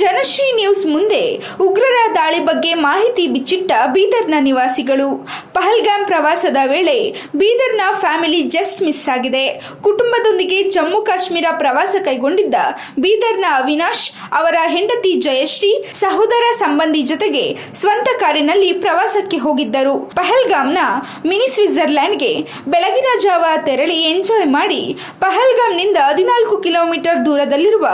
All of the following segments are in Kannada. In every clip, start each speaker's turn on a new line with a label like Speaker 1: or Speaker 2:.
Speaker 1: ಜನಶ್ರೀ ನ್ಯೂಸ್ ಮುಂದೆ ಉಗ್ರರ ದಾಳಿ ಬಗ್ಗೆ ಮಾಹಿತಿ ಬಿಚ್ಚಿಟ್ಟ ಬೀದರ್ನ ನಿವಾಸಿಗಳು. ಪಹಲ್ಗಾಮ್ ಪ್ರವಾಸದ ವೇಳೆ ಬೀದರ್ನ ಫ್ಯಾಮಿಲಿ ಜಸ್ಟ್ ಮಿಸ್ ಆಗಿದೆ. ಕುಟುಂಬದೊಂದಿಗೆ ಜಮ್ಮು ಕಾಶ್ಮೀರ ಪ್ರವಾಸ ಕೈಗೊಂಡಿದ್ದ ಬೀದರ್ನ ಅವಿನಾಶ್ ಅವರ ಹೆಂಡತಿ ಜಯಶ್ರೀ ಸಹೋದರ ಸಂಬಂಧಿ ಜೊತೆಗೆ ಸ್ವಂತ ಕಾರಿನಲ್ಲಿ ಪ್ರವಾಸಕ್ಕೆ ಹೋಗಿದ್ದರು. ಪಹಲ್ಗಾಮ್ನ ಮಿನಿ ಸ್ವಿಟ್ಜರ್ಲ್ಯಾಂಡ್ಗೆ ಬೆಳಗಿನ ಜಾವ ತೆರಳಿ ಎಂಜಾಯ್ ಮಾಡಿ ಪಹಲ್ಗಾಮ್ನಿಂದ ಹದಿನಾಲ್ಕು ಕಿಲೋಮೀಟರ್ ದೂರದಲ್ಲಿರುವ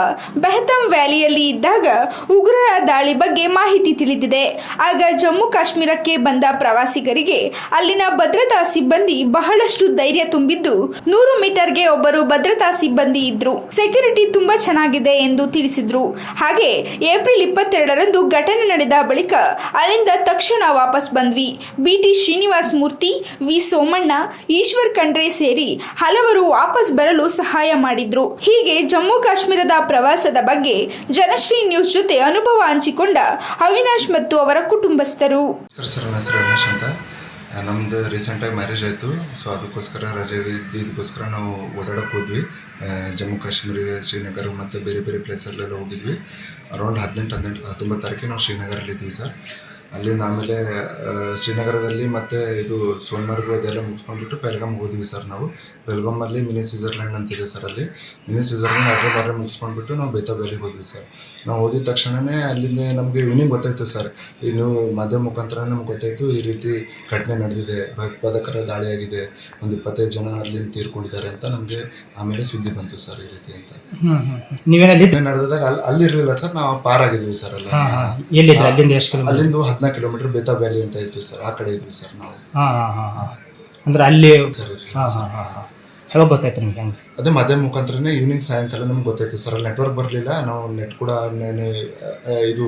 Speaker 1: ಬೆಹತಮ್ ವ್ಯಾಲಿಯಲ್ಲಿ ಇದ್ದಾಗ ಉಗ್ರರ ದಾಳಿ ಬಗ್ಗೆ ಮಾಹಿತಿ ತಿಳಿದಿದೆ. ಆಗ ಜಮ್ಮು ಕಾಶ್ಮೀರಕ್ಕೆ ಬಂದ ಪ್ರವಾಸಿಗರಿಗೆ ಅಲ್ಲಿನ ಭದ್ರತಾ ಸಿಬ್ಬಂದಿ ಬಹಳಷ್ಟು ಧೈರ್ಯ ತುಂಬಿದ್ದು ನೂರು ಮೀಟರ್ಗೆ ಒಬ್ಬರು ಭದ್ರತಾ ಸಿಬ್ಬಂದಿ ಇದ್ರು. ಸೆಕ್ಯೂರಿಟಿ ತುಂಬಾ ಚೆನ್ನಾಗಿದೆ ಎಂದು ತಿಳಿಸಿದ್ರು. ಹಾಗೆ ಏಪ್ರಿಲ್ ಇಪ್ಪತ್ತೆರಡರಂದು ಘಟನೆ ನಡೆದ ಬಳಿಕ ಅಲ್ಲಿಂದ ತಕ್ಷಣ ವಾಪಸ್ ಬಂದ್ವಿ. ಬಿಟಿ ಶ್ರೀನಿವಾಸ್ ಮೂರ್ತಿ, ವಿ ಸೋಮಣ್ಣ, ಈಶ್ವರ್ ಖಂಡ್ರೆ ಸೇರಿ ಹಲವರು ವಾಪಸ್ ಬರಲು ಸಹಾಯ ಮಾಡಿದ್ರು. ಹೀಗೆ ಜಮ್ಮು ಕಾಶ್ಮೀರದ ಪ್ರವಾಸದ ಬಗ್ಗೆ ಜನಶ್ರೀ ನ್ಯೂಸ್ ಜೊತೆ ಅನುಭವ ಹಂಚಿಕೊಂಡ ಅವಿನಾಶ್ ಮತ್ತು ಅವರ ಕುಟುಂಬಸ್ಥರು.
Speaker 2: ಸರ್ ಸರ್ ಅಂತ. ಆ, ನಮ್ದು ರೀಸೆಂಟಾಗಿ ಮ್ಯಾರೇಜ್ ಆಯಿತು. ಸೊ ಅದಕ್ಕೋಸ್ಕರ ರಜೆ ಇದಕ್ಕೋಸ್ಕರ ನಾವು ಓಡಾಡಕ್ಕೆ ಹೋದ್ವಿ. ಜಮ್ಮು ಕಾಶ್ಮೀರ ಶ್ರೀನಗರ ಮತ್ತು ಬೇರೆ ಬೇರೆ ಪ್ಲೇಸಲ್ಲೆಲ್ಲ ಹೋಗಿದ್ವಿ. ಅರೌಂಡ್ ಹದಿನೆಂಟು ಹದಿನೆಂಟು ಹತ್ತೊಂಬತ್ತು ತಾರೀಕಿಗೆ ನಾವು ಶ್ರೀನಗರಲ್ಲಿ ಇದ್ವಿ ಸರ್. ಅಲ್ಲಿಂದ ಆಮೇಲೆ ಶ್ರೀನಗರದಲ್ಲಿ ಮತ್ತೆ ಇದು ಸೋನ್ಮಾರ್ಗ್ ಅದೆಲ್ಲ ಮುಗಿಸ್ಕೊಂಡ್ಬಿಟ್ಟು ಪೆಲ್ಗಮ್ ಹೋದ್ವಿ ಸರ್ ನಾವು. ಪೆಲ್ಗಾಮಲ್ಲಿ ಮಿನಿ ಸ್ವಿಟ್ಜರ್ಲ್ಯಾಂಡ್ ಅಂತಿದೆ ಸರ್ ಅಲ್ಲಿ. ಮಿನಿ ಸ್ವಿಟ್ಜರ್ಲ್ಯಾಂಡ್ ಅರ್ಧ ಬಾರಿ ಮುಗಿಸ್ಕೊಂಡ್ಬಿಟ್ಟು ನಾವು ಬೇತಾ ವ್ಯಾಲಿಗೆ ಹೋದ್ವಿ ಸರ್. ನಾವು ಓದಿದ ತಕ್ಷಣವೇ ಅಲ್ಲಿಂದ ನಮಗೆ ಇವ್ನಿಂಗ್ ಗೊತ್ತಾಯ್ತು ಸರ್. ಇನ್ನು ಮಾಧ್ಯಮ ಮುಖಾಂತರ ನಮ್ಗೆ ಗೊತ್ತಾಯ್ತು ಈ ರೀತಿ ಘಟನೆ ನಡೆದಿದೆ. ಭಯೋತ್ಪಾದಕರ ದಾಳಿಯಾಗಿದೆ. ಒಂದು ಇಪ್ಪತ್ತೈದು ಜನ ಅಲ್ಲಿಂದ ತೀರ್ಕೊಂಡಿದ್ದಾರೆ ಅಂತ ನಮಗೆ ಆಮೇಲೆ ಸುದ್ದಿ ಬಂತು ಸರ್ ಈ ರೀತಿ ಅಂತ.
Speaker 3: ನೀವೇನಲ್ಲಿ
Speaker 2: ನಡೆದಾಗ ಅಲ್ಲಿ ಅಲ್ಲಿರಲಿಲ್ಲ ಸರ್. ನಾವು ಪಾರಾಗಿದ್ವಿ ಸರ್ ಅಲ್ಲ.
Speaker 3: ಅಲ್ಲಿಂದ
Speaker 2: ಹದಿನಾಲ್ಕು ಕಿಲೋಮೀಟರ್ ಬೇತಾ ವ್ಯಾಲಿ ಅಂತ ಇತ್ತು ಸರ್ ಆ ಕಡೆ ಇದ್ವಿ ಸರ್ ನಾವು.
Speaker 3: ಹಾ ಹಾ ಹಾ ಹಾ. ಅಂದ್ರೆ ಅಲ್ಲಿ
Speaker 2: ಸರ್ ಹಾಂ
Speaker 3: ಹಾಂ ಹಾಂ ಹಾಂ ಹಾ. ಯಾವಾಗ ಗೊತ್ತಾಯ್ತು ನಿಮ್ಗೆ ಹೆಂಗೆ?
Speaker 2: ಅದೇ ಮಾಧ್ಯಮ ಮುಖಾಂತರನೇ ಈವ್ನಿಂಗ್ ಸಾಯಂಕಾಲ ನಮ್ಗೆ ಗೊತ್ತಾಯ್ತು. ಸರ್ ಅಲ್ಲಿ ನೆಟ್ವರ್ಕ್ ಬರಲಿಲ್ಲ. ನಾವು ನೆಟ್ ಕೂಡ ನೇನು, ಆ, ಇದು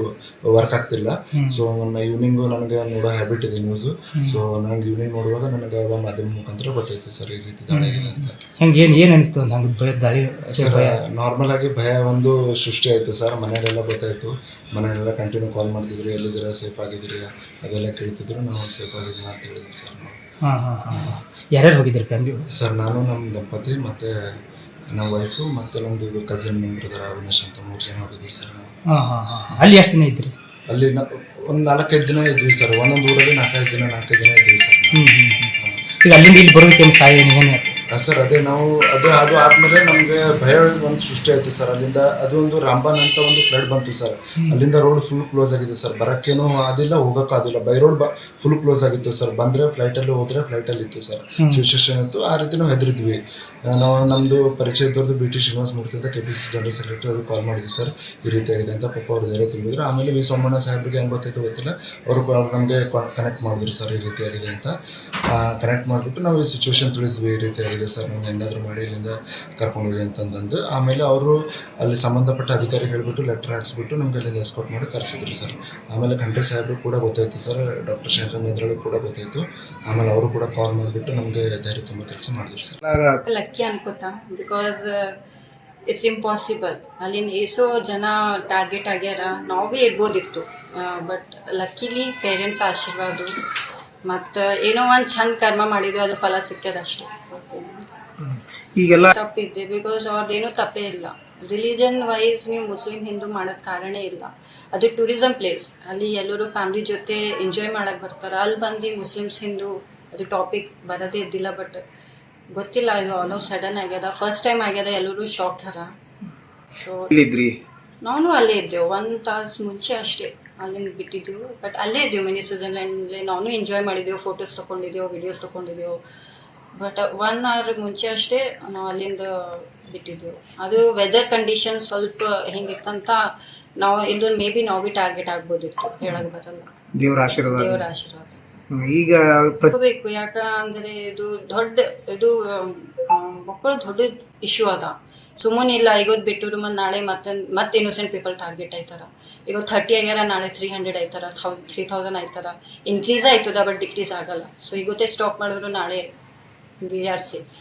Speaker 2: ವರ್ಕ್ ಆಗ್ತಿಲ್ಲ. ಸೊ ನನ್ನ ಈವ್ನಿಂಗು ನನಗೆ ನೋಡೋ ಹ್ಯಾಬಿಟ್ ಇದೆ ನ್ಯೂಸು ಸೊ ನನಗೆ ಈವ್ನಿಂಗ್ ನೋಡುವಾಗ ನನಗೆ ಅವಾಗ ಮಾಧ್ಯಮ ಮುಖಾಂತರ ಗೊತ್ತಾಯ್ತು ಸರ್ ಈ ರೀತಿ ದಾಳಿ ಆಗಿದೆ ಅಂತ.
Speaker 3: ಹೆಂಗೆ ಏನು ಏನು ಅನಿಸ್ತು ಅಂತ ಹಂಗೆ ಭಯ ದಾಳಿ
Speaker 2: ಸರ್ ನಾರ್ಮಲ್ ಆಗಿ ಭಯ ಒಂದು ಸೃಷ್ಟಿ ಆಯಿತು ಸರ್. ಮನೆಯಲ್ಲೆಲ್ಲ ಗೊತ್ತಾಯ್ತು. ಮನೆಯಲ್ಲೆಲ್ಲ ಕಂಟಿನ್ಯೂ ಕಾಲ್ ಮಾಡ್ತಿದ್ರು ಎಲ್ಲಿದ್ದೀರಾ ಸೇಫ್ ಆಗಿದ್ದೀರಾ ಅದೆಲ್ಲ ಕೇಳ್ತಿದ್ರು. ನಾವು ಸೇಫ್ ಆಗಿದ್ದೀರಾ ಅಂತ ಹೇಳಿದ್ವಿ ಸರ್. ನಾವು
Speaker 3: ಹಾಂ ಹಾಂ ಹಾ. ಯಾರ್ಯಾರು ಹೋಗಿದ್ದೀರಿ ಫ್ಯಾಮಿಲಿ
Speaker 2: ಸರ್ ನಾನು ನಮ್ಮ ದಂಪತಿ ಮತ್ತು ನಮ್ಮ ವೈಫು ಮತ್ತು ನಮ್ಮದು ಇದು ಕಸಿನ್ ಮೆಂಬರ್ ಇದ್ದಾರೆ ಅವಿನಾಶ್ ಅಂತ ಮೂರು ಜನ ಹೋಗಿದ್ವಿ ಸರ್
Speaker 3: ಹಾಂ ಹಾಂ ಹಾಂ. ಅಲ್ಲಿ ಎಷ್ಟು ದಿನ ಇದ್ರಿ
Speaker 2: ಅಲ್ಲಿ ಒಂದು ನಾಲ್ಕೈದು ದಿನ ಇದ್ವಿ ಸರ್. ಒಂದೊಂದು ಊರಲ್ಲಿ ನಾಲ್ಕೈದು ದಿನ ನಾಲ್ಕೈದು ದಿನ ಇದ್ವಿ ಸರ್
Speaker 3: ಹ್ಞೂ ಹ್ಞೂ ಈಗ ಅಲ್ಲಿಂದ ಇಲ್ಲಿ ಬರೋದಕ್ಕೆ ಏನು ಸಹಾಯ ಏನು?
Speaker 2: ಸರ್ ಅದೇ ನಾವು ಅದೇ ಅದು ಆದ್ಮೇಲೆ ನಮಗೆ ಭಯ ಒಂದು ಸೃಷ್ಟಿ ಆಯಿತು ಸರ್. ಅಲ್ಲಿಂದ ಅದು ಒಂದು ರಾಂಬನ್ ಅಂತ ಒಂದು ಫ್ಲಡ್ ಬಂತು ಸರ್. ಅಲ್ಲಿಂದ ರೋಡ್ ಫುಲ್ ಕ್ಲೋಸ್ ಆಗಿದೆ ಸರ್. ಬರೋಕ್ಕೇನೂ ಆದಿಲ್ಲ ಹೋಗೋಕ್ಕೂ ಆದಿಲ್ಲ. ಬೈ ರೋಡ್ ಬ ಫುಲ್ ಕ್ಲೋಸ್ ಆಗಿತ್ತು ಸರ್. ಬಂದರೆ ಫ್ಲೈಟಲ್ಲಿ ಹೋದರೆ ಫ್ಲೈಟಲ್ಲಿ ಇತ್ತು ಸರ್. ಸಿಚುವೇಶನ್ ಇತ್ತು. ಆ ರೀತಿ ನಾವು ಹೆದರಿದ್ವಿ ನಾವು ನಮ್ಮದು ಪರಿಚಯ ಇದ್ದವ್ರದ್ದು ಬಿ ಟಿ ಶ್ರೀನಿವಾಸ ಮೂರ್ತಿ ಅಂತ K P C general secretary ಅವ್ರಿಗೆ ಕಾಲ್ ಮಾಡಿದ್ವಿ ಸರ್. ಈ ರೀತಿ ಆಗಿದೆ ಅಂತ ಪಾಪ ಅವ್ರು ಧೈರ್ಯ ತುಂಬಿದ್ರು ಆಮೇಲೆ ವಿ ಸೋಮಣ್ಣ ಸಾಹೇಬ್ರಿಗೆ ಹೆಂಗೆ ಗೊತ್ತಾಯ್ತು ಗೊತ್ತಿಲ್ಲ. ಅವರು ಅವ್ರು ನಮಗೆ ಕನೆಕ್ಟ್ ಮಾಡಿದ್ರು ಸರ್ ಈ ರೀತಿ ಆಗಿದೆ ಅಂತ. ಕನೆಕ್ಟ್ ಮಾಡಿಬಿಟ್ಟು ನಾವು ಈ ಸಿಚುವೇಶನ್ ತಿಳಿಸಿದ್ವಿ ಈ ರೀತಿ ಆಗಿದೆ ಸರ್ ನಮ್ಗೆ ಹೆಂಗಾದ್ರೂ ಮಾಡಿ ಇಲ್ಲಿಂದ ಕರ್ಕೊಂಡು ಹೋಗಿ ಅಂತಂದಂದು ಆಮೇಲೆ ಅವರು ಅಲ್ಲಿ ಸಂಬಂಧಪಟ್ಟ ಅಧಿಕಾರಿ ಹೇಳಿಬಿಟ್ಟು ಲೆಟ್ರ್ ಹಾಕ್ಸ್ಬಿಟ್ಟು ನಮ್ಗೆ ಅಲ್ಲಿಂದ ಎಸ್ಕೌಟ್ ಮಾಡಿ ಕರೆಸಿದ್ರು ಸರ್. ಆಮೇಲೆ ಖಂಡ್ರೆ ಸಾಹೇಬ್ರು ಕೂಡ ಗೊತ್ತಾಯ್ತು ಸರ್ ಡಾಕ್ಟರ್ ಶಂಕರ್ ಮೇದ್ರಳಿಗೆ ಕೂಡ ಗೊತ್ತಾಯ್ತು. ಆಮೇಲೆ ಅವರು ಕೂಡ ಕಾಲ್ ಮಾಡಿಬಿಟ್ಟು ನಮಗೆ ಧೈರ್ಯ ತುಂಬ ಕೆಲಸ ಮಾಡಿದ್ರು ಸರ್.
Speaker 4: ಲಕ್ಕಿ ಅನ್ಕೋತಾ ಬಿಕಾಸ್ ಇಟ್ಸ್ ಇಂಪಾಸಿಬಲ್ ಅಲ್ಲಿನ ಎಷ್ಟೋ ಜನ ಟಾರ್ಗೆಟ್ ಆಗ್ಯಾರ ನಾವೇ ಇರ್ಬೋದಿತ್ತು. ಬಟ್ ಲಕ್ಕಿಲಿ ಪೇರೆಂಟ್ಸ್ ಆಶೀರ್ವಾದ ಮತ್ತು ಏನೋ ಒಂದು ಚಂದ ಕರ್ಮ ಮಾಡಿದ್ವಿ ಅದು ಫಲ ಸಿಕ್ಕದ ಅಷ್ಟೇ.
Speaker 5: ಈಗೆಲ್ಲ
Speaker 4: ತಪ್ಪಿದ್ದೆ ಬಿಕಾಸ್ ಅವ್ರದ್ದೇನು ತಪ್ಪೇ ಇಲ್ಲ. ರಿಲಿಜನ್ ವೈಸ್ ನೀವು ಮುಸ್ಲಿಂ ಹಿಂದೂ ಮಾಡೋದ್ ಕಾರಣ ಇಲ್ಲ. ಅದು ಟೂರಿಸಂ ಪ್ಲೇಸ್ ಅಲ್ಲಿ ಎಲ್ಲರೂ ಫ್ಯಾಮಿಲಿ ಜೊತೆ ಎಂಜಾಯ್ ಮಾಡಕ್ ಬರ್ತಾರೆ. ಅಲ್ಲಿ ಬಂದು ಮುಸ್ಲಿಮ್ಸ್ ಹಿಂದೂ ಅದು ಟಾಪಿಕ್ ಬರೋದೇ ಇದ್ದಿಲ್ಲ ಬಟ್ ಗೊತ್ತಿಲ್ಲ ಇದು ಆಲ್ ಆಫ್ ಸಡನ್ ಆಗ್ಯದ. ಫಸ್ಟ್ ಟೈಮ್ ಆಗ್ಯದ ಎಲ್ಲರೂ ಶಾಕ್ ಥರ ಸೊ
Speaker 5: ಇಲ್ಲಿದ್ರಿ
Speaker 4: ನಾನು ಅಲ್ಲೇ ಇದ್ದೆವು ಒಂದು ತಾಸು ಮುಂಚೆ ಅಷ್ಟೇ ಅಲ್ಲಿಂದ ಬಿಟ್ಟಿದ್ದೆವು ಬಟ್ ಅಲ್ಲೇ ಇದ್ದೆವು ಮಿನಿ ಸ್ವಿಟ್ಜರ್ಲ್ಯಾಂಡಲ್ಲಿ ನಾನು ಎಂಜಾಯ್ ಮಾಡಿದ್ದೆವು ಫೋಟೋಸ್ ತೊಗೊಂಡಿದ್ದೆವು ವಿಡಿಯೋಸ್ ತೊಗೊಂಡಿದ್ದೆವು. ಬಟ್ ಒನ್ ಅವರ್ ಮುಂಚೆ ಅಷ್ಟೇ ನಾವು ಅಲ್ಲಿಂದ ಬಿಟ್ಟಿದ್ದೆವು ಅದು ವೆದರ್ ಕಂಡೀಷನ್ ಸ್ವಲ್ಪ ಹೆಂಗಿತ್ತಂತ ನಾವು ಇಲ್ಲೊಂದು ಮೇ ಬಿ ನಾವು ಬಿ ಟಾರ್ಗೆಟ್ ಆಗ್ಬೋದಿತ್ತು ಹೇಳಕ್ ಬರಲ್ಲ.
Speaker 5: ದೇವ್ರ ಆಶೀರ್ವಾದ.
Speaker 4: ದೇವರ ಆಶೀರ್ವಾದ.
Speaker 5: ಈಗ
Speaker 4: ಬೇಕು ಯಾಕಂದ್ರೆ ಇದು ದೊಡ್ಡ ಇದು ಮಕ್ಕಳು ದೊಡ್ಡ ಇಶ್ಯೂ ಅದ. ಸುಮ್ಮನೆ ಇಲ್ಲ ಐಗೋದ್ ಬಿಟ್ಟರು ಮತ್ತೆ ನಾಳೆ ಮತ್ತೆ ಮತ್ತೆ ಇನ್ನೋಸೆಂಟ್ ಪೀಪಲ್ ಟಾರ್ಗೆಟ್ ಆಯ್ತಾರ ಈಗ ಥರ್ಟಿ ಆಗ್ಯಾರ ನಾಳೆ ತ್ರೀ ಹಂಡ್ರೆಡ್ ಆಯ್ತಾರ ಥೌ ತ್ರೀ ಥೌಸಂಡ್ ಆಯ್ತಾರ ಇನ್ಕ್ರೀಸ್ ಆಯ್ತದ ಬಟ್ ಡಿಕ್ರೀಸ್ ಆಗಲ್ಲ. ಸೊ ಇವತ್ತೇ ಸ್ಟಾಪ್ ಮಾಡಿದ್ರು ನಾಳೆ ವಿ ಆರ್ ಸೇಫ್